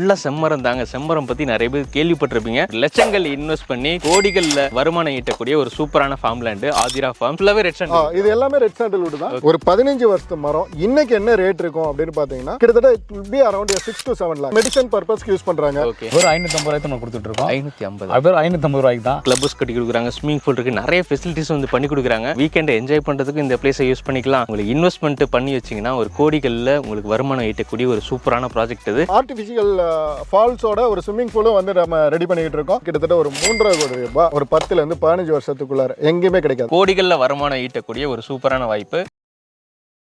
ஃபுல்லா செம்மரம் தாங்க செம்மரம் பத்தி நிறைய பேர் கேள்விப்பட்டிருப்பீங்க. லட்சங்கள் இன்வெஸ்ட் பண்ணி கோடிகள்ல வருமானம் ஈட்டக்கூடிய ஒரு சூப்பரான ஃபார்ம் லேண்டு ஆதிரா ஃபார்ம் ஃபுல்லாவே ரெட் ஆ, இது எல்லாமே ரெட் சாண்டல்வுட் தான். ஒரு பதினஞ்சு வருஷத்து மரம். இன்னைக்கு என்ன ரேட் இருக்கும் அப்படின்னு பாத்தீங்கன்னா கிட்டத்தட்ட it will be around six to seven lakh medicine பர்பஸ்க்கு யூஸ் பண்றாங்க. ஓகே ஒரு ஐநூற்றம்பது ரூபாய்க்கு நம்ம கொடுத்துட்டு இருக்கோம். ஐநூத்தி ஐம்பது? பேர் ஐநூற்றம்பது ரூபாய்க்கு தான். கிளப்ஸ் கட்டி கொடுக்குறாங்க ஸ்விமிங் பூல் இருக்கு. நிறைய ஃபெசிலிட்டிஸ் வந்து பண்ணி கொடுக்குறாங்க. வீக்கெண்டை என்ஜாய் பண்றதுக்கு இந்த பிளேஸை யூஸ் பண்ணிக்கலாம். உங்களுக்கு இன்வெஸ்ட்மெண்ட் பண்ணி வச்சீங்கன்னா ஒரு கோடிகள்ல உங்களுக்கு வருமானம் ஈட்டக்கூடிய ஒரு சூப்பரான ப்ராஜெக்ட் இது. ஆர்டிஃபிஷியல் ஃபால்ஸோட ஒரு ஸ்விம்மிங் பூலும் வந்து நம்ம ரெடி பண்ணிக்கிட்டு இருக்கோம். கிட்டத்தட்ட ஒரு மூன்றரை கோடி ரூபாய். ஒரு பத்துல இருந்து பதினஞ்சு வருஷத்துக்குள்ளார எங்கேயுமே கிடைக்காது. கோடிகளில் வருமானம் ஈட்டக்கூடிய ஒரு சூப்பரான வாய்ப்பு.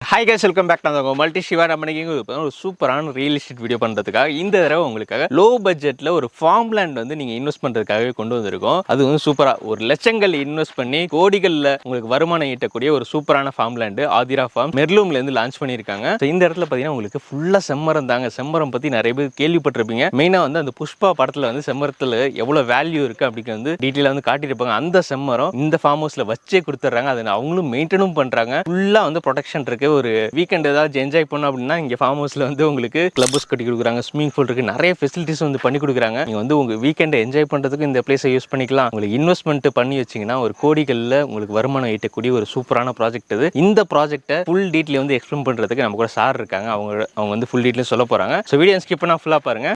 ஹாய் கேஸ் வெல்கம் பேக் நான் மல்டி சிவா நம்ம இன்னைக்கு ஒரு சூப்பரான ரியல் எஸ்டேட் வீடியோ பண்ணுறதுக்காக இந்த தடவை உங்களுக்காக லோ பட்ஜெட்டில் ஒரு ஃபார்ம் லேண்ட் வந்து நீங்கள் இன்வெஸ்ட் பண்ணுறதுக்காகவே கொண்டு வந்திருக்கோம். அது வந்து சூப்பராக ஒரு லட்சங்கள் இன்வெஸ்ட் பண்ணி கோடிகளில் உங்களுக்கு வருமானம் ஈட்டக்கூடிய ஒரு சூப்பரான ஃபார்ம் லேண்டு ஆதிரா ஃபார்ம் மெர்லூம்லேருந்து லான்ச் பண்ணியிருக்காங்க. ஸோ இந்த இடத்துல பார்த்தீங்கன்னா உங்களுக்கு ஃபுல்லாக செம்மரம் தாங்க. செம்மரம் பற்றி நிறைய பேர் கேள்விப்பட்டிருப்பீங்க. மெயினாக வந்து அந்த புஷ்பா படத்தில் வந்து செம்மரத்தில் எவ்வளோ வேல்யூ இருக்குது அப்படிங்கிறது வந்து டீட்டெயிலாக வந்து காட்டியிருப்பாங்க. அந்த செம்மரம் இந்த ஃபார்ம் ஹவுஸில் வச்சே கொடுத்துட்றாங்க. அதை அவங்களும் மெயின்டெனும் பண்ணுறாங்க ஃபுல்லாக வந்து ப்ரொடெக்ஷன் இருக்கு ஒரு வீக்கெண்ட் ஏதாவது என்ஜாய் பண்ணோம் அப்படின்னா இங்கே ஃபார்ம் ஹவுஸில் வந்து உங்களுக்கு கிளப் ஹவுஸ் கட்டி கொடுக்குறாங்க ஸ்விமிங் பூல் இருக்குது நிறைய ஃபெசிலிட்டிஸ் வந்து பண்ணி கொடுக்குறாங்க. நீங்கள் வந்து உங்கள் வீக்கெண்டை என்ஜாய் பண்ணுறதுக்கு இந்த பிளேஸை யூஸ் பண்ணிக்கலாம். உங்களுக்கு இன்வெஸ்ட்மெண்ட் பண்ணி வச்சிங்கன்னா ஒரு கோடிகளில் உங்களுக்கு வருமானம் ஈட்டக்கூடிய ஒரு சூப்பரான ப்ராஜெக்ட் இது இந்த ப்ராஜெக்ட்டை ஃபுல் டீட்டெயில் வந்து எக்ஸ்பிளைன் பண்ணுறதுக்கு நம்ம கூட சார் இருக்காங்க. அவங்க அவங்க வந்து ஃபுல் டீட்டெயில் சொல்ல போகிறாங்க ஸோ வீடியோ ஸ்கிப் பண்ணால் ஃபுல்லாக பாருங்க.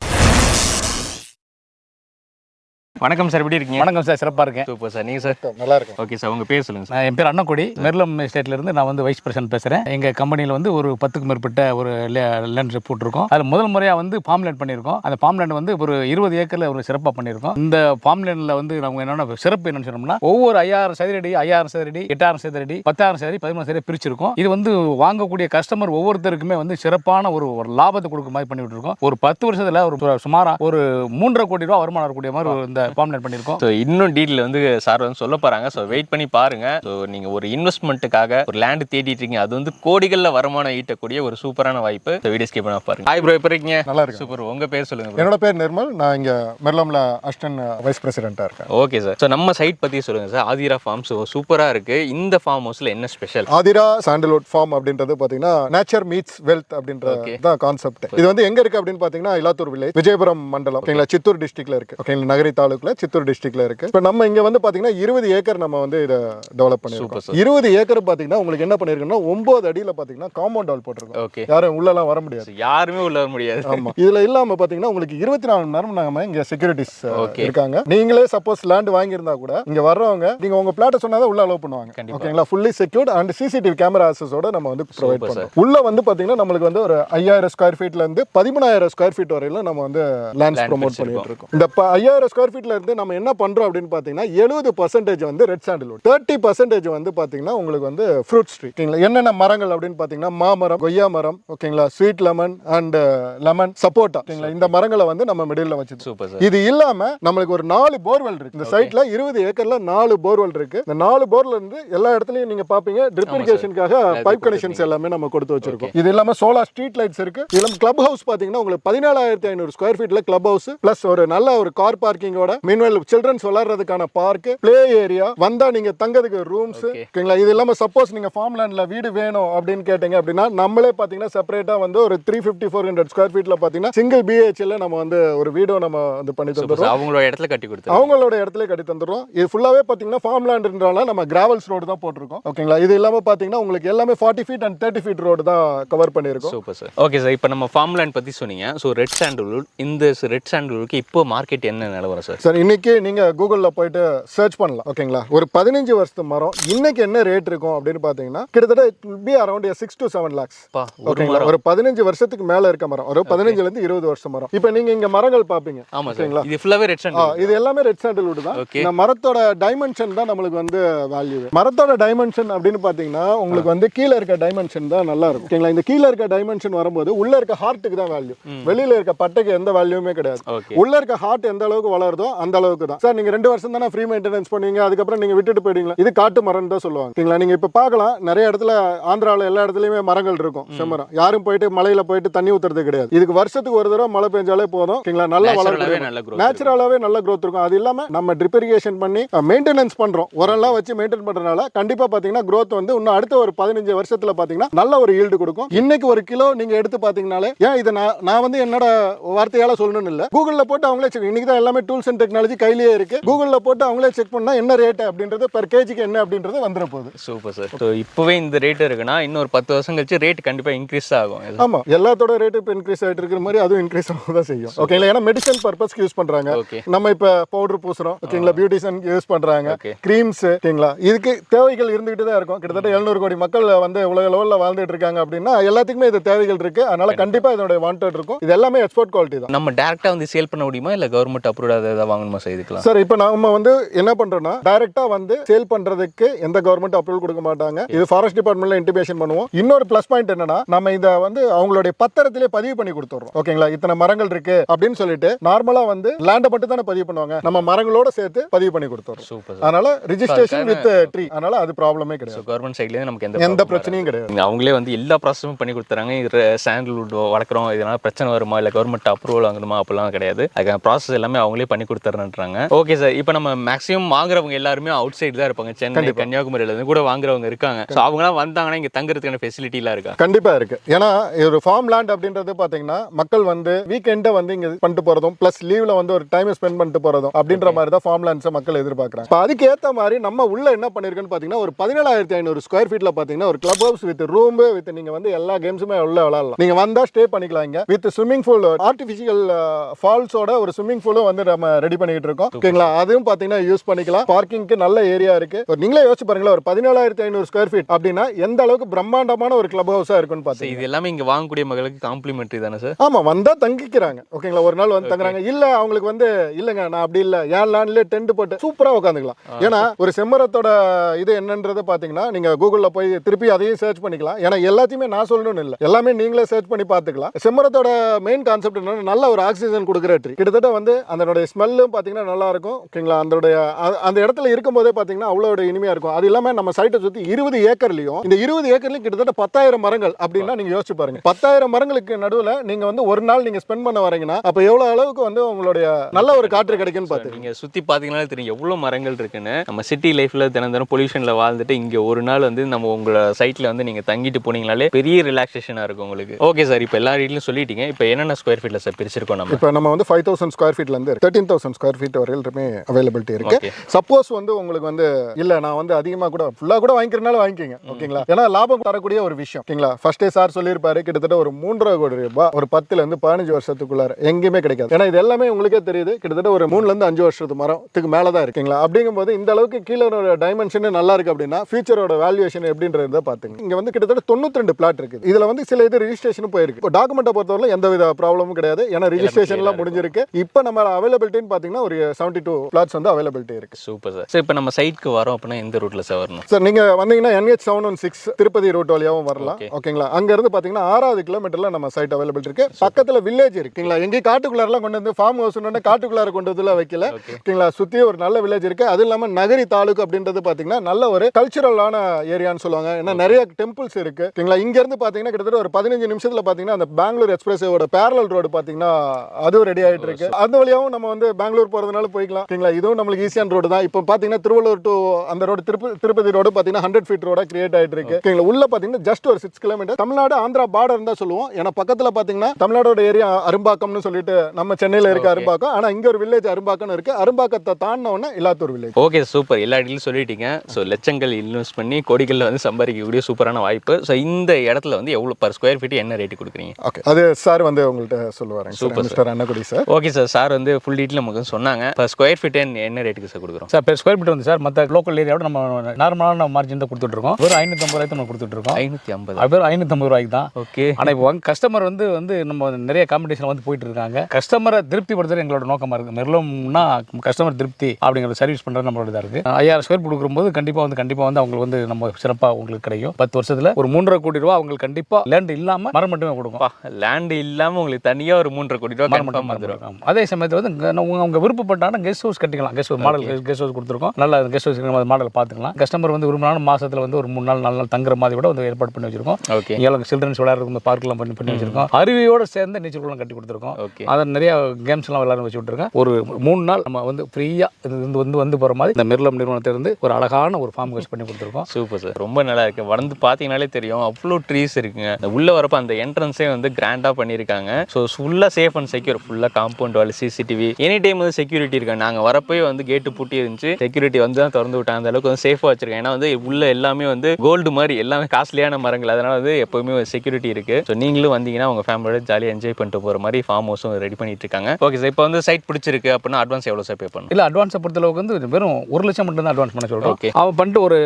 வணக்கம் சார் எப்படி இருக்கீங்க? வணக்கம் சார் சிறப்பாக இருக்கேன். Super sir. நீங்கள் சார்? நல்லா இருக்கும் ஓகே சார் உங்கள் பேர் சொல்லுங்கள் சார். நான் என் பேர் அண்ணக்குடி மெர்லம் ஸ்டேட்ல இருந்து நான் வந்து வைஸ் பிரசிடன்ட் பேசுகிறேன் எங்கள் கம்பெனியில் வந்து ஒரு பத்துக்கும் மேற்பட்ட ஒரு லேண்ட் போட்டிருக்கோம் அதில் முதல் முறையாக வந்து ஃபார்ம் லேண்ட் பண்ணியிருக்கோம். அந்த ஃபார்ம் லேண்ட் வந்து ஒரு இருபது ஏக்கரில் ஒரு சிறப்பாக பண்ணியிருக்கோம். இந்த ஃபார்ம் லேண்டில் வந்து நம்ம என்னென்ன சிறப்பு என்னன்னு சொன்னோம்னா ஒவ்வொரு ஐயாயிரம் சதுரடி ஐயாயிரம் சதுரடி எட்டாயிரம் சதுரடி பத்தாயிரம் சதுரடி பதிமூணு சதுரடி பிரிச்சிருக்கோம். இது வந்து வாங்கக்கூடிய கஸ்டமர் ஒவ்வொருத்தருக்குமே வந்து சிறப்பான ஒரு ஒரு லாபத்தை கொடுக்க மாதிரி பண்ணி விட்டுருக்கோம் ஒரு பத்து வருஷத்தில் ஒரு சுமாராக ஒரு மூன்றரை கோடி ரூபா வருமானம் வரக்கூடிய மாதிரி ஒரு இந்த ஃபார்ம் லேண்ட் பண்ணியிருக்கோம். ஸோ இன்னும் டீட்டெயில் வந்து சார் வந்து சொல்ல போறாங்க. ஸோ வெயிட் பண்ணி பாருங்க. ஸோ நீங்க ஒரு இன்வெஸ்ட்மெண்ட்டுக்காக ஒரு லேண்ட் தேடிட்டு இருக்கீங்க. அது வந்து கோடிகள்ல வருமானம் ஈட்டக்கூடிய ஒரு சூப்பரான வாய்ப்பு. ஸோ வீடியோ ஸ்கிப் பண்ண பாருங்க. ஹாய் ப்ரோ இப்போ இருக்கீங்க? நல்லா இருக்கு சூப்பர் உங்க பேர் சொல்லுங்க bro. என்னோட பேர் நிர்மல். நான் இங்க மெர்லம்ல அசிஸ்டன்ட் வைஸ் பிரசிடென்ட்டா இருக்கேன். ஓகே சார் ஸோ நம்ம சைட் பத்தி சொல்லுங்க சார் ஆதிரா ஃபார்ம் ஸோ சூப்பரா இருக்கு. இந்த ஃபார்ம் ஹவுஸ்ல என்ன ஸ்பெஷல் ஆதிரா சாண்டல்வுட் ஃபார்ம் அப்படின்றது பாத்தீங்கன்னா நேச்சர் மீட்ஸ் வெல்த் அப்படின்ற தான் கான்செப்ட் இது வந்து எங்க இருக்கு அப்படின்னு பாத்தீங்கன்னா இலாத்தூர் வில்லேஜ் விஜயபுரம் மண்டலம் ஓகேங்களா? சித்தூர் டிஸ்ட்ரிக்ட்ல இருக்கு. ஓகேங்களா? நகரி தாலுக்குல சித்தூர் டிஸ்ட்ரிக்ட்ல இருக்கு. இப்போ நம்ம இங்க வந்து பாத்தீங்கன்னா இருபது ஏக்கர் நம்ம வந்து இதை டெவலப் பண்ணிருக்கோம். இருபது ஏக்கர் பாத்தீங்கன்னா உங்களுக்கு என்ன பண்ணிருக்கோம்னா ஒன்பது அடியில பாத்தீங்கன்னா காம்பவுண்ட் வால் போட்டிருக்கோம். ஓகே. யாரும் உள்ளலாம் வர முடியாது. யாருமே உள்ள வர முடியாது. ஆமா. இதுல இல்லாம பாத்தீங்கன்னா உங்களுக்கு இருபத்தி நாலு மணி நேரம் நம்ம இங்க செக்யூரிட்டிஸ். இருக்காங்க. நீங்களே சப்போஸ் லேண்ட் வாங்கியிருந்தா கூட இங்க வர்றவங்க நீங்க உங்க பிளாட்டை சொன்னாதான் உள்ள அலோவ் பண்ணுவாங்க. ஓகேங்களா fully secured and CCTV camera ஆக்சஸோட நம்ம வந்து ப்ரொவைட் பண்ணுவோம். உள்ள வந்து பாத்தீங்கன்னா நம்மளுக்கு வந்து ஒரு ஐயாயிரம் ஸ்கொயர் ஃபீட்ல இருந்து பதிமூணாயிரம் ஸ்கொயர் ஃபீட் வரையிலும் நம்ம வந்து லேண்ட்ஸ் ப்ரோமோட். பண்ணிட்டு இருக்கோம். இந்த ஐயாயிரம் ஸ்கொயர் ஃபீட்ல இருந்து நம்ம என்ன பண்றோம் அப்படின்னு பாத்தீங்கன்னா எழுபது பர்சன்டேஜ் வந்து ரெட் சாண்டில்வுட் தேர்ட்டி பர்சன்டேஜ் வந்து பாத்தீங்கன்னா உங்களுக்கு வந்து ஃப்ரூட் ட்ரீ ஓகேங்களா என்னென்ன மரங்கள் அப்படின்னு பாத்தீங்கன்னா மாமரம் கொய்யா மரம் ஓகேங்களா? ஸ்வீட் லெமன் அண்ட் லெமன் சப்போட்டா ஓகேங்களா? இந்த மரங்களை வந்து நம்ம மிடில் சூப்பர் சார் இது இல்லாம நம்மளுக்கு ஒரு நாலு போர்வெல் இருக்கு. இந்த சைட்ல இருபது ஏக்கர்ல நாலு போர்வெல் இருக்கு. இந்த நாலு போர்ல இருந்து எல்லா இடத்துலயும் நீங்க பாப்பீங்க. ட்ரிப் இரிகேஷனுக்காக பைப் கனெக்ஷன்ஸ் எல்லாமே நம்ம கொடுத்து வச்சிருக்கோம். இது இல்லாம சோலார் ஸ்ட்ரீட் லைட்ஸ் இருக்கு. இதுல கிளப் ஹவுஸ் பாத்தீங்கன்னா உங்களுக்கு பதினேழாயிரத்தி ஐநூறு ஸ்கொயர் ஃபீட்ல கிளப் ஹவுஸ் பிளஸ் ஒரு நல்ல ஒரு கார் பார்க்கிங்கோட மீன்வெல் சில்ட்ரன்ஸ் விளையாடுறதுக்கான பார்க் பிளே ஏரியா வந்தா நீங்க தங்கறதுக்கு ரூம்ஸ். ஓகேங்களா? இது இல்லாம சப்போஸ் நீங்க ஃபார்ம் லேண்ட்ல வீடு வேணும் அப்படின்னு கேட்டீங்க அப்படின்னா நம்மளே பாத்தீங்கன்னா செப்பரேட்டா வந்து ஒரு three fifty four hundred square ஃபீட்ல பாத்தீங்கன்னா சிங்கிள் பிஹெச்ல நம்ம வந்து ஒரு வீடும் நம்ம வந்து பண்ணி தந்துடுறோம். அவங்களோட இடத்துல கட்டி கொடுத்து அவங்களோட இடத்துல கட்டி தந்துடுறோம். இது ஃபுல்லாவே பாத்தீங்கன்னா ஃபார்ம் லேண்ட்ன்றால நம்ம கிராவல்ஸ் ரோடு தான் போட்டிருக்கோம். ஓகேங்களா? இது இல்லாம பாத்தீங்கன்னா உங்களுக்கு எல்லாமே forty feet and thirty feet road தான் கவர் பண்ணியிருக்கோம். சூப்பர் சார் ஓகே சார் இப்போ நம்ம ஃபார்ம் லேண்ட் பற்றி சொன்னீங்க ஸோ ரெட் சாண்டல்வுட் இந்த ரெட் சாண்டல்வுட்க்கு இப்போ மார்க்கெட் என்ன நிலவரம் சார் சார் இன்னைக்கு நீங்க கூகுள்ல போயிட்டு சர்ச் பண்ணலாம் ஓகேங்களா ஒரு பதினஞ்சு வருஷத்து மரம் இன்னைக்கு என்ன ரேட் இருக்கும் அப்படின்னு பாத்தீங்கன்னா கிட்டத்தட்ட it be around six to seven lakhs ஓகேங்களா ஒரு பதினஞ்சு வருஷத்துக்கு மேல இருக்க மரம். ஒரு பதினஞ்சுல இருந்து இருபது வருஷம் மரம். இப்போ நீங்க இங்க மரங்கள் ஆமாம் சார். இது ஃபுல்லாகவே ரெட் இது எல்லாமே ரெட் சாண்டல்வுட் தான். இந்த மரத்தோட டைமென்ஷன் தான் நம்மளுக்கு வந்து வேல்யூ மரத்தோட டைமென்ஷன் அப்படின்னு பாத்தீங்கன்னா உங்களுக்கு வந்து கீழே இருக்க டைமென்ஷன் தான் நல்லா இருக்கும் ஓகேங்களா இந்த கீழே இருக்க டைமென்ஷன் வரும்போது உள்ள இருக்க ஹார்ட்டுக்கு தான் வேல்யூ வெளியில இருக்க பட்டைக்கு எந்த வேல்யூமே கிடையாது. உள்ள இருக்க ஹார்ட் எந்த அளவுக்கு வளருதோ அந்த அளவுக்கு தான். சார் நீங்க ரெண்டு வருஷம் தானே ஃப்ரீ மெயின்டெனன்ஸ் பண்ணுவீங்க அதுக்கப்புறம் நீங்க விட்டுட்டு போயிடுவீங்களா இது காட்டு மரம் தான் சொல்லுவாங்க. ஓகேங்களா நீங்க இப்ப பார்க்கலாம் நிறைய இடத்துல ஆந்திராவில் எல்லா இடத்துலயுமே மரங்கள் இருக்கும் செம்மரம். யாரும் போயிட்டு மலையில போயிட்டு தண்ணி ஊத்துறது கிடையாது. இதுக்கு வருஷத்துக்கு ஒரு தடவை மழை பெஞ்சாலே போதும். ஓகேங்களா நல்ல நேச்சுரலாவே வளர்ச்சி நல்ல growth இருக்கும். அது இல்லாம நம்ம ட்ரிப் இரிகேஷன் பண்ணி மெயின்டெனன்ஸ் பண்றோம். உரம்லாம் வச்சு மெயின்டைன் பண்றதுனால கண்டிப்பா பாத்தீங்கன்னா growth வந்து இன்னும் அடுத்த ஒரு பதினஞ்சு வருஷத்துல பாத்தீங்கன்னா நல்ல ஒரு ஈல்டு கொடுக்கும். இன்னைக்கு ஒரு கிலோ நீங்க எடுத்து பாத்தீங்கனாலே ஏன் இதை நான் நான் வந்து என்னோட வார்த்தையால சொல்லணும்னு இல்ல. கூகுள்ல போட்டு அவங்களே இன்னைக்கு தான் எல்லாமே டூல்ஸ் அண்ட் டெக்னாலஜி கையிலேயே இருக்கு. கூகுள்ல போட்டு அவங்களே செக் பண்ணா என்ன ரேட் அப்படின்றது per கேஜிக்கு என்ன அப்படின்றது வந்துட போகுது. சூப்பர் சார் ஸோ இப்போவே இந்த ரேட் இருக்குன்னா இன்னொரு பத்து வருஷம் கழிச்சு ரேட் கண்டிப்பாக இன்க்ரீஸ் ஆகும். இது. ஆமா எல்லாத்தோட ரேட் இப்போ இன்க்ரீஸ் ஆயிட்டு இருக்கிற மாதிரி அதுவும் இன்க்ரீஸ் ஆக தான் செய்யும். ஓகேங்களா ஏன்னா மெடிசன் பர்பஸ்க்கு யூஸ் பண்றாங்க. ஓகே நம்ம இப்ப பவுடர் பூசுறோம் ஓகேங்களா பியூட்டிஷன் யூஸ் பண்றாங்க. ஓகே கிரீம்ஸ் ஓகேங்களா? இதுக்கு தேவைகள் இருந்துகிட்டு தான் இருக்கும். கிட்டத்தட்ட எழுநூறு கோடி மக்கள் வந்து உலக லெவலில் வாழ்ந்துட்டு இருக்காங்க அப்படின்னா எல்லாத்துக்குமே இது தேவைகள் இருக்கு. அதனால கண்டிப்பா. இதோட வாண்டட் இருக்கும். இது எல்லாமே எக்ஸ்போர்ட் குவாலிட்டி தான். நம்ம டேரக்டா வந்து சேல் பண்ண முடியுமா? இல்ல கவர்மெண்ட் அப்ரூவ் ஏதாவது வாங்கணுமா சார் இதுக்கெல்லாம்? சார் இப்போ நம்ம வந்து என்ன பண்றோம்னா டைரக்டா வந்து சேல் பண்றதுக்கு எந்த கவர்மெண்ட் அப்ரூவல் கொடுக்க மாட்டாங்க. இது ஃபாரஸ்ட் டிபார்ட்மெண்ட்ல இன்டிமேஷன் பண்ணுவோம். இன்னொரு ப்ளஸ் பாயிண்ட் என்னன்னா நம்ம இதை வந்து அவங்களுடைய பத்திரத்திலே பதிவு பண்ணி கொடுத்துறோம் ஓகேங்களா இத்தனை மரங்கள் இருக்கு அப்படின்னு சொல்லிட்டு நார்மலா வந்து லேண்டை மட்டும் தானே பதிவு பண்ணுவாங்க. நம்ம மரங்களோட சேர்த்து பதிவு பண்ணி கொடுத்துறோம் சூப்பர் அதனால ரிஜிஸ்ட்ரேஷன் வித் ட்ரீ அதனால அது ப்ராப்ளமே கிடையாது. கவர்மெண்ட் சைட்லேருந்து நமக்கு எந்த எந்த பிரச்சனையும் கிடையாது. அவங்களே வந்து எல்லா ப்ராசஸும் பண்ணி கொடுத்துறாங்க. இது சாண்டல்வுட் வளர்க்குறோம். இதனால பிரச்சனை வருமா? இல்லை கவர்மெண்ட் அப்ரூவல் வாங்கணுமா? அப்படிலாம் கிடையாது. அதுக்கான ப்ராசஸ் எல்லாமே அவங்களே பண்ணி கொடுத்துறேன்றாங்க. ஓகே சார் இப்போ நம்ம மேக்ஸிமம் வாங்குறவங்க எல்லாருமே அவுட் சைடு தான் இருப்பாங்க. சென்னை கன்னியாகுமரியில இருந்து கூட வாங்குறவங்க இருக்காங்க. ஸோ அவங்களாம் வந்தாங்கன்னா இங்கே தங்குறதுக்கான ஃபெசிலிட்டிலாம் இருக்கா? கண்டிப்பா இருக்கு. ஏன்னா ஒரு ஃபார்ம் லேண்ட் அப்படின்றது பாத்தீங்கன்னா மக்கள் வந்து வீக்கெண்டை வந்து இங்க பண்ணிட்டு போறதும் பிளஸ் லீவ்ல வந்து ஒரு டைம் ஸ்பெண்ட் பண்ணிட்டு போறதும் அப்படின்ற மாதிரி தான் ஃபார்ம் லேண்ட்ஸை மக்கள் எதிர்பார்க்கறாங்க. இப்போ அதுக்கு ஏத்த மாதிரி நம்ம உள்ள என்ன பண்ணிருக்குன்னு பாத்தீங்கன்னா ஒரு பதினேழாயிரத்தி ஐநூறு ஸ்கொயர் ஃபீட்ல பாத்தீங்கன்னா ஒரு club house with room with நீங்க வந்து எல்லா கேம்ஸுமே உள்ள விளையாடலாம். நீங்க வந்தா ஸ்டே பண்ணிக்கலாம் இங்க. வித் ஸ்விம்மிங் பூல் ஆர்டிஃபிஷியல் ஃபால்ஸோட ஒரு ஸ்விம்மிங் பூலும் வந்து நம்ம ரெடி பண்ணிட்டு இருக்கோம். ஓகேங்களா? அதுவும் பாத்தீங்கன்னா யூஸ் பண்ணிக்கலாம். பார்க்கிங்க்கு நல்ல ஏரியா இருக்கு. நீங்களே யோசிச்சு பாருங்களேன் ஒரு பதினேழாயிரத்தி ஐநூறு ஸ்கொயர் ஃபீட் அப்படின்னா எந்த அளவுக்கு பிரம்மாண்டமான ஒரு கிளப் ஹவுஸா இருக்குன்னு ஸோ பாத்தீங்க இது எல்லாமே இங்கே வாங்கக்கூடிய மகளுக்கு காம்ப்ளிமெண்ட்ரி தானே சார் ஆமா வந்தா தங்கிக்கிறாங்க. ஓகேங்களா? ஒரு நாள் வந்து தங்குறாங்க. இல்ல அவங்களுக்கு வந்து இல்லங்க நான் அப்படி இல்ல. என் லேண்ட்லயே டென்ட் போட்டு சூப்பரா உட்காந்துக்கலாம் ஏன்னா ஒரு செம்மரத்தோட இது என்னன்றதை பாத்தீங்கன்னா நீங்க கூகுள்ல போய் திருப்பி அதையும் சர்ச் பண்ணிக்கலாம். ஏன்னா எல்லாத்தையுமே நான் சொல்லணும்னு இல்ல. எல்லாமே நீங்களே சர்ச் பண்ணி பாத்துக்கலாம் செம்மரத்தோட மெயின் கான்செப்ட் என்னன்னா நல்ல ஒரு ஆக்சிஜன் கொடுக்குற ட்ரீ கிட்டத்தட்ட வந்து அதனுடைய ஸ்மெல்லும் பாத்தீங்கன்னா நல்லா இருக்கும் ஓகேங்களா? அதனுடைய அ- அந்த இடத்துல இருக்கும்போதே பாத்தீங்கன்னா அவ்வளோ இனிமையா இருக்கும். அது இல்லாம நம்ம சைட்டை சுத்தி இருபது ஏக்கர்லயும் இந்த இருபது ஏக்கர்லயும் கிட்டத்தட்ட பத்தாயிரம் மரங்கள் அப்படின்னா நீங்க யோசிச்சு பாருங்க. பத்தாயிரம் மரங்களுக்கு நடுவுல நீங்க வந்து ஒரு நாள் நீங்க ஸ்பெண்ட் பண்ண வரீங்கன்னா அப்ப எவ்வளவு அளவுக்கு வந்து உங்களுடைய நல்ல ஒரு காற்று கிடைக்குன்னு பாத்து நீங்க சுத்தி பாத்தீங்கன்னா தெரியும் எவ்வளவு மரங்கள் இருக்குன்னு. நம்ம சிட்டி லைஃப்ல தினம் தினம் பொல்யூஷன்ல வாழ்ந்துட்டு இங்க ஒரு நாள் வந்து நம்ம உங்களோட சைட்ல வந்து நீங்க தங்கிட்டு போனீங்கனாலே பெரிய ரிலாக்ஸேஷனா இருக்கும் உங்களுக்கு. ஓகே சார் இப்போ எல்லா வீட்லயும் சொல்லிட்டீங்க. இப்போ என்னென்ன ஸ்கொயர் ஃபீட்ல சார் பிரிச்சிருக்கோம் நம்ம? இப்போ நம்ம வந்து ஃபைவ் தௌசண்ட் ஸ்கொயர் ஃபீட்ல இருந்து தேர்ட்டீன் தௌசண்ட் ஸ்கொயர் ஃபீட் வரையிலுமே அவைலபிலிட்டி இருக்கு. சப்போஸ் வந்து உங்களுக்கு வந்து இல்ல நான் வந்து அதிகமா கூட ஃபுல்லா கூட வாங்கிக்கிறனால வாங்கிக்கோங்க ஓகேங்களா ஏன்னா லாபம் தரக்கூடிய ஒரு விஷயம் ஓகேங்களா ஃபர்ஸ்டே சார் சொல்லியிருப்பாரு கிட்டத்தட்ட ஒரு மூன்றரை கோடி ரூபாய் ஒரு பத்துல இருந்து பதினஞ்சு வருஷத்துக்குள்ளார எங்கேயுமே கிடைக்காது. ஏன்னா இது எல்லாமே உங்களுக்கே தெரியுது கிட்டத்தட்ட ஒரு மூணுல இருந்து அஞ்சு வருஷத்து மரத்துக்கு மேல தான் இருக்குங்களா அப்படிங்கும்போது இந்த அளவுக்கு கீழே ஒரு டைமென்ஷன் நல்லா இருக்கு அப்படின்னா ஃபியூச்சரோட வேல்யூவேஷன் எப்படின்றத பாத்துங்க இங்க வந்து கிட்டத்தட்ட தொண்ணூத்தி ரெண்டு பிளாட் இருக்குது இதுல வந்து சில இது ரிஜிஸ்ட்ரேஷன் போயிருக்கு. டாக்குமெண்ட்டை பொறுத்தவரை எந்த வித ப்ராப்ளமும் கிடையாது. ஏன்னா ரிஜிஸ்ட்ரேஷன்லாம் முடிஞ்சிருக்கு. இப்போ நம்ம அவைலபிலிட்டின்னு பாத்தீங்கன்னா ஒரு செவன்டி டூ பிளாட்ஸ் வந்து அவைலபிலிட்டி இருக்கு. சூப்பர் சார் சார் இப்போ நம்ம சைட்க்கு வரோம் அப்படின்னா எந்த ரூட்ல சார் வரணும்? சார் நீங்க வந்தீங்கன்னா NH seven one six Tirupati route வழியாவும் வரலாம். ஓகேங்களா அங்க இருந்து பாத்தீங்கன்னா ஆறாவது கிலோமீட்டர்ல நம்ம சைட் அவைலபிள் இருக்கு. பக்கத்துல வில்லேஜ் இருக்குங்களா எங்கேயும் காட்டுக்குள்ளாரெல்லாம் கொண்டு வந்து ஃபார்ம் ஹவுஸ் காட்டுக்குள்ளார கொண்டு வந்து வைக்கல. ஓகே ஓகேங்களா? சுத்தி ஒரு நல்ல வில்லேஜ் இருக்கு. அது இல்லாம நகரி தாலுக்கு அப்படின்றது பாத்தீங்கன்னா நல்ல ஒரு கல்ச்சுரலான ஏரியான்னு சொல்லுவாங்க. ஏன்னா நிறைய டெம்பிள்ஸ் இருக்கு. ஓகேங்களா? இங்க இருந்து பாத்தீங்கன்னா கிட்டத்தட்ட ஒரு பதினஞ்சு நிமிஷத்துல பாத்தீங்கன்னா அந்த பெங்களூர் எக்ஸ்பிரஸோட பேரலல் ரோடு பாத்தீங்கன்னா அதுவும் ரெடி ஆயிட்டு இருக்கு. அந்த வழியாவும் நம்ம வந்து பெங்களூர் போறதுனால போய்க்கலாம். ஓகேங்களா? இதுவும் நம்மளுக்கு ஈஸியான ரோடு தான். இப்போ பாத்தீங்கன்னா திருவள்ளூர் டு அந்த ரோடு திருப்பதி திருப்பதி ரோடு பாத்தீங்கன்னா ஹண்ட்ரட் ஃபீட் ரோட கிரியேட் ஆயிட்டு இருக்கு. ஓகேங்களா? உள்ள பாத்தீங்கன்னா ஜஸ்ட் ஒரு six kilometre Tamil Nadu Andhra border தான் சொல்லுவோம். ஏன்னா பக்கத்துல பாத்தீங்கன்னா தமிழ்நாடோட ஏரியா அரும்பாக்கம்னு சொல்லிட்டு நம்ம சென்னையில இருக்க. அரும்பாக்கம். ஆனா இங்க ஒரு வில்லேஜ் அரும்பாக்கம்னு இருக்கு. அரும்பாக்கத்தை தாண்டின உடனே இல்லாத்தூர் வில்லேஜ் ஓகே சூப்பர் எல்லா இடத்துலையும் சொல்லிட்டீங்க. ஸோ லட்சங்கள் இன்வெஸ்ட் பண்ணி கோடிகளில் வந்து சம்பாதிக்கக்கூடிய சூப்பரான வாய்ப்பு. ஸோ இந்த இடத்துல வந்து எவ்வளோ பர் ஸ்கொயர் ஃபீட் என்ன ரேட்டு கொடுக்குறீங்க? ஓகே அது சார் வந்து உங்கள்கிட்ட சொல்லுவாருங்க Super, சார் அன்னக்குடி சார். ஓகே சார் சார் வந்து ஃபுல் டீட்டெயில் நமக்கு சொன்னாங்க. இப்போ ஸ்கொயர் ஃபீட் என்ன ரேட்டுக்கு சார் கொடுக்குறோம்? சார் பெர் ஸ்கொயர் ஃபீட் வந்து சார் மற்ற லோக்கல் ஏரியாவோட நம்ம நார்மலான மார்ஜின் தான் கொடுத்துட்ருக்கோம். வெறும் ஐநூற்றம்பது ரூபாய்க்கு நம்ம கொடுத்துட்ருக்கோம். ஐநூற்றி ஐம்பது? வெறும் ஐநூற்றம்பது ரூபாய்க்கு தான். ஓகே ஆனால் இப்போ கஸ்டமர் வந்து வந்து நம்ம நிறைய காம்படிஷன் வந்து போயிட்டு இருக்காங்க கஸ்டமரை திருப்திப்படுத்துறது எங்களோட நோக்கமாக இருக்குது மெர்லோம்னா கஸ்டமர் திருப்தி அப்படிங்கிற சர்வீஸ் பண்ணுறது நம்மளோட இதாக இருக்குது ஐயாயிரம் ஸ்கொயர் கொடுக்கும்போது கண்டிப்பாக வந்து கண்டிப்பாக வந்து அவங்களுக்கு வந்து நம்ம சிறப்பாக உங்களுக்கு கிடைக்கும். பத்து வருஷத்தில் ஒரு மூன்றரை கோடி ரூபா அவங்களுக்கு கண்டிப்பாக லேண்ட் இல்லாமல் மரம் மட்டுமே கொடுக்கும். லேண்ட் இல்லாமல் உங்களுக்கு தனியாக ஒரு மூன்றரை கோடி ரூபா மரம் மட்டும் வந்துடும் அதே சமயத்தில் வந்து இங்க நம்ம அவங்க விருப்பப்பட்டாங்கன்னா கெஸ்ட் ஹவுஸ் கட்டிக்கலாம். Guest house model guest house கொடுத்துருக்கோம். நல்லா கெஸ்ட் ஹவுஸ் மாடல் பார்த்துக்கலாம். கஸ்டமர் வந்து விரும்பினாலும் மாசத்துல வந்து ஒரு மூணு நாள் நாலு நாள் தங்குற மாதிரி கூட வந்து ஏற்பாடு பண்ணி வச்சிருக்கோம். ஓகே இங்கே சில்ட்ரன்ஸ் விளையாடுறது பார்க்கலாம் பண்ணி பண்ணி வச்சிருக்கோம். அருவியோட சேர்ந்து நீச்சல் குளம் கட்டி கொடுத்துருக்கோம். ஓகே அதை நிறைய கேம்ஸ் எல்லாம் விளையாட வச்சு விட்டுருக்கேன். ஒரு மூணு நாள் நம்ம வந்து ஃப்ரீயா இது வந்து வந்து போற மாதிரி இந்த மெர்லம் நிறுவனத்திலிருந்து ஒரு அழகான ஒரு ஃபார்ம் ஹவுஸ் பண்ணி கொடுத்துருக்கோம். சூப்பர் சார் ரொம்ப நல்லா இருக்கு. வந்து பார்த்தீங்கனாலே தெரியும். அவ்வளோ ட்ரீஸ் இருக்குங்க. உள்ள வரப்ப அந்த என்ட்ரன்ஸே வந்து கிராண்டாக பண்ணியிருக்காங்க. ஸோ ஃபுல்லாக சேஃப் அண்ட் செக்யூர் ஃபுல்லாக compound wall CCTV any time வந்து செக்யூரிட்டி இருக்காங்க நாங்கள் வரப்போயே வந்து கேட்டு பூட்டி இருந்துச்சு. செக்யூரிட்டி வந்து தான் திறந்து விட்டாங்க. அந்த அளவுக்கு வந்து சேஃபாக வச்சிருக்கேன் ஏன்னா வந்து உள்ள எல்லாமே வந்து கோல்டு மாதிரி எல்லாமே காஸ்ட்லியான மரங்கள். அதனால வந்து எப்பவுமே செக்யூரிட்டி இருக்கு. ஸோ நீங்களும் வந்தீங்கன்னா உங்க ஃபேமிலியோட ஜாலியாக என்ஜாய் பண்ணிட்டு போகிற மாதிரி ஃபார்ம் ஹவுஸும் ரெடி பண்ணிட்டு இருக்காங்க. ஓகே சார் இப்போ வந்து சைட் பிடிச்சிருக்கு அப்படின்னா அட்வான்ஸ் எவ்வளோ சார் பே பண்ணணும்? இல்ல அட்வான்ஸை பொறுத்தளவுக்கு வந்து வெறும் ஒரு லட்சம் மட்டும் தான் அட்வான்ஸ் பண்ண சொல்றோம். Okay. அவன் பண்ணிட்டு ஒரு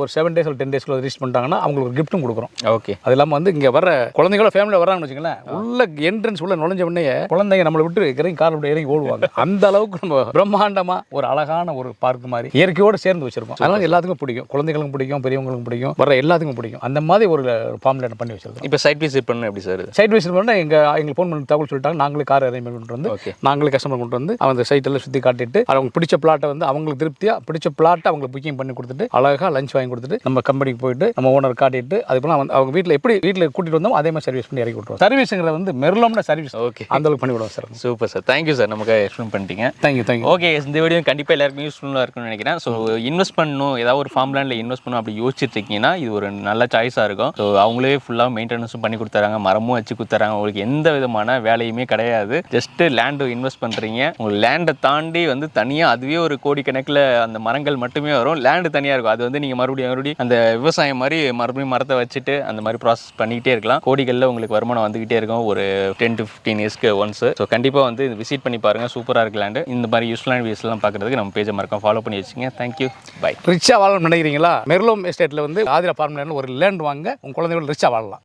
ஒரு செவன் டேஸ் ஒரு டென் டேஸ்க்குள்ள ரீச் பண்ணிட்டாங்கன்னா அவங்களுக்கு ஒரு கிஃப்ட்டும் கொடுக்குறோம். ஓகே அது இல்லாமல் வந்து இங்கே வர குழந்தைங்களோட ஃபேமிலியில் வராங்கன்னு வச்சுங்களேன் உள்ள என்ட்ரன்ஸ் உள்ள நுழைஞ்ச உடனே குழந்தைங்க நம்மளை விட்டு இறங்கி கார் விட்டு இறங்கி ஓடுவாங்க. அந்த அளவுக்கு நம்ம பிரம்மாண்டமா ஒரு அழகான ஒரு பார்க் மாதிரி இயற்கையோடு சேர்ந்து வச்சிருக்கோம். அதனால எல்லாத்துக்கும் பிடிக்கும். குழந்தைகளுக்கும் பிடிக்கும் பெரியவங்களுக்கும் பிடிக்கும் வர எல்லாத்துக்கும் பிடிக்கும். அந்த மாதிரி ஒரு ஃபார்ம் லேண்ட் பண்ணி வச்சிருக்கோம். இப்போ சைட் விசிட் பண்ணணும் எப்படி சார் சைட் விசிட் பண்ணால் எங்க எங்களுக்கு ஃபோன் பண்ணி தகவல் சொல்லிட்டாங்க. நாங்களே கார் அரேஞ்ச் பண்ணி கொண்டு வந்து நாங்களே கஸ்டமர் கொண்டு வந்து அந்த சைட் எல்லாம் சுற்றி காட்டிட்டு அவங்க பிடிச்ச பிளாட்டை வந்து அவங்களுக்கு திருப்தியாக பிடிச்ச பிளாட்டை அவங்களுக்கு புக்கிங் பண்ணி கொடுத்துட்டு அழகாக லஞ்ச் வாங்கி கொடுத்துட்டு நம்ம கம்பெனிக்கு போயிட்டு நம்ம ஓனர் காட்டிட்டு அதுக்கப்புறம் வந்து அவங்க வீட்டில் எப்படி வீட்டில் கூட்டிட்டு வந்தோம் அதே மாதிரி சர்வீஸ் பண்ணி இறக்கி விட்டுருவோம். சர்வீஸுங்கிறத வந்து மெர்லம்ன சர்வீஸ் ஓகே அந்த அளவுக்கு பண்ணி விடுவோம் sir super sir thank you sir நமக்கு எக்ஸ்பிளைன் பண்ணிட்டீங்க. Thank you thank you okay இந்த வீடியோ கண்டிப்பாக எல்லாருக்கும் யூஸ்ஃபுல்லாக இருக்கும்னு நினைக்கிறேன். ஸோ இன்வெஸ்ட் பண்ணணும் ஏதாவது ஒரு ஃபார்ம் லேண்டில் இன்வெஸ்ட் பண்ணணும் அப்படி யோசிச்சுட்டு இருக்கீங்கன்னா இது ஒரு நல்ல சாய்ஸாக இருக்கும். ஸோ அவங்களே ஃபுல்லாக மெயின்டெனன்ஸும் பண்ணி கொடுத்துறாங்க மரமும் வச்சு கொடுத்துறாங்க உங்களுக்கு எந்த விதமான வேலையுமே கிடையாது. ஜஸ்ட் லேண்டு இன்வெஸ்ட் பண்ணுறீங்க உங்கள் லேண்டை தாண்டி வந்து தனியாக அதுவே ஒரு கோடிக்கணக்கில் அந்த மரங்கள் மட்டுமே வரும். லேண்டு தனியாக இருக்கும். அது வந்து நீங்கள் மறுபடியும் மறுபடியும் அந்த விவசாயம் மாதிரி மறுபடியும் மரத்தை வச்சுட்டு அந்த மாதிரி ப்ராசஸ் பண்ணிக்கிட்டே இருக்கலாம். கோடிகளில் உங்களுக்கு வருமானம் வந்துக்கிட்டே இருக்கும். ஒரு டென் டு ஃபிஃப்டீன் இயர்ஸ்க்கு ஒன்ஸ் ஸோ கண்டிப்பாக வந்து விசிட் பண்ணி பாருங்கள் சூப்பராக இருக்கு லேண்டு இந்த மாதிரி யூஸ்ஃபுல்லான வீஸ்லாம் பார்க்குறதுக்கு நம்ம பேஜை மறக்காம ஃபாலோ பண்ணி வச்சுங்க தேங்க்யூ பை ரிச்சாக வாழணும்னு நினைக்கிறீங்களா? மெர்லோம் எஸ்டேட்டில் வந்து ஆதிரா ஃபார்ம் ஒரு லேண்ட் வாங்க உங்கள் குழந்தைகள் ரிச்சாக வாழலாம்.